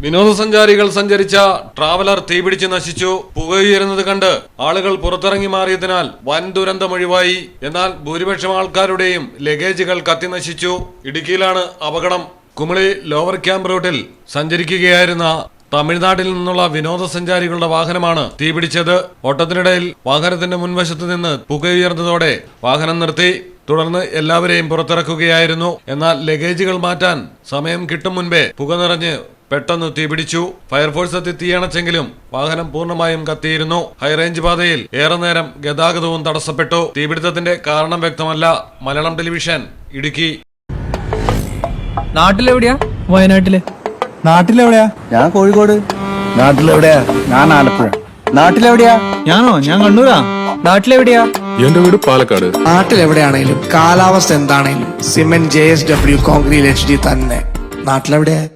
വിനോദസഞ്ചാരികൾ സഞ്ചരിച്ച ട്രാവലർ തീപിടിച്ച് നശിച്ചു. പുകയുയരുന്നത് കണ്ട് ആളുകൾ പുറത്തിറങ്ങി മാറിയതിനാൽ വൻ ദുരന്തമൊഴിവായി എന്നാൽ ഭൂരിപക്ഷം ആൾക്കാരുടെയും ലഗേജുകൾ കത്തിനശിച്ചു ഇടുക്കിയിലാണ് അപകടം. കുമളി ലോവർ ക്യാമ്പ് റൂട്ടിൽ സഞ്ചരിക്കുകയായിരുന്ന തമിഴ്നാട്ടിൽ നിന്നുള്ള വിനോദസഞ്ചാരികളുടെ വാഹനമാണ് തീപിടിച്ചത്. ഓട്ടത്തിനിടയിൽ വാഹനത്തിന്റെ മുൻവശത്ത് നിന്ന് പുകയുയർന്നതോടെ വാഹനം നിർത്തി. തുടർന്ന് എല്ലാവരെയും പുറത്തിറക്കുകയായിരുന്നു. എന്നാൽ ലഗേജുകൾ മാറ്റാൻ സമയം കിട്ടും മുൻപേ പുക നിറഞ്ഞ് പെട്ടെന്ന് തീപിടിച്ചു ഫയർഫോഴ്സ് എത്തി തീയണച്ചെങ്കിലും വാഹനം പൂർണമായും കത്തിയിരുന്നു. ഹൈറേഞ്ച് പാതയിൽ ഏറെ നേരം ഗതാഗതവും തടസ്സപ്പെട്ടു. തീപിടുത്തത്തിന്റെ കാരണം വ്യക്തമല്ല. മലയാളം ടെലിവിഷൻ ഇടുക്കി. നാട്ടിലെവിടെയാ? വയനാട്ടിൽ. നാട്ടിലെവിടെയാ? ഞാൻ കോഴിക്കോട്. നാട്ടിലെവിടെയാ? ഞാൻ ആലപ്പുഴ. നാട്ടിലെവിടെയാ? ഞാനോ? ഞാൻ കണ്ണൂരാ. നാട്ടിലെവിടെയാ? എന്റെ വീട് പാലക്കാട്. നാട്ടിലെവിടെയാണെങ്കിലും കാലാവസ്ഥ എന്താണെങ്കിലും cement J S W concrete H D തന്നെ. നാട്ടിലെവിടെയാ?